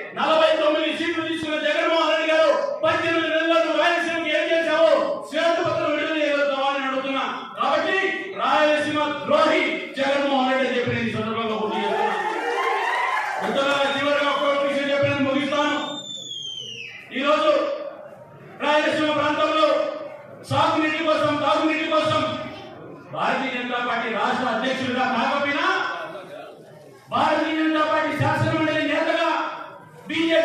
నలభై తొమ్మిది సీట్లు తీసుకున్న జగన్మోహన్ రెడ్డి గారు పద్దెనిమిది నెలలకు రాయలసీమకి ఏం చేశావో? శ్వేతపత్రం విడుదల చేయగలుగుతావా అని అడుగుతున్నా. కాబట్టి రాయలసీమ ద్రోహి జగన్మోహన్ రెడ్డి అని చెప్పి నేను ఈ సందర్భంగా గుర్తు చేస్తున్నాను. చివరిగా ఒక్క విషయం చెప్పి నేను ముగిస్తాను. ఈరోజు రాయలసీమ ప్రాంతంలో సాగునీటి కోసం తాగునీటి కోసం భారతీయ జనతా పార్టీ రాష్ట్ర అధ్యక్షుడిగా కాకపోయినా భారతీయ జనతా పార్టీ శాసనమండలి నేతగా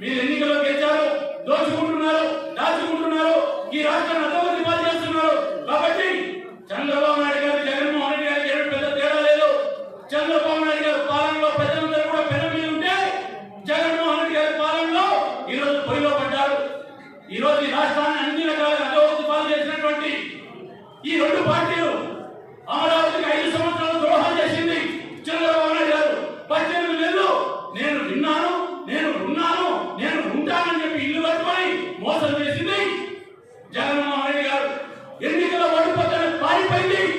మీరు ఎన్నికల్లో గెలిచారు దోచుకుంటున్నారు దాచుకుంటున్నారు ఈ రాష్ట్రాన్ని అధోగతి పాలు చేస్తున్నారు. కాబట్టి చంద్రబాబు నాయుడు గారు జగన్మోహన్ రెడ్డి గారికి పెద్ద తేడా లేదు. చంద్రబాబు నాయుడు గారి పాలనలో ప్రజలందరూ కూడా పెద్ద మీద ఉంటే జగన్మోహన్ రెడ్డి గారి పాలనలో ఈ రోజు పొయ్యిలో పడ్డారు. ఈ రోజు ఈ రాష్ట్రాన్ని అన్ని రకాల అధోగతి పాలు చేసినటువంటి ఈ రెండు పార్టీలు Thank.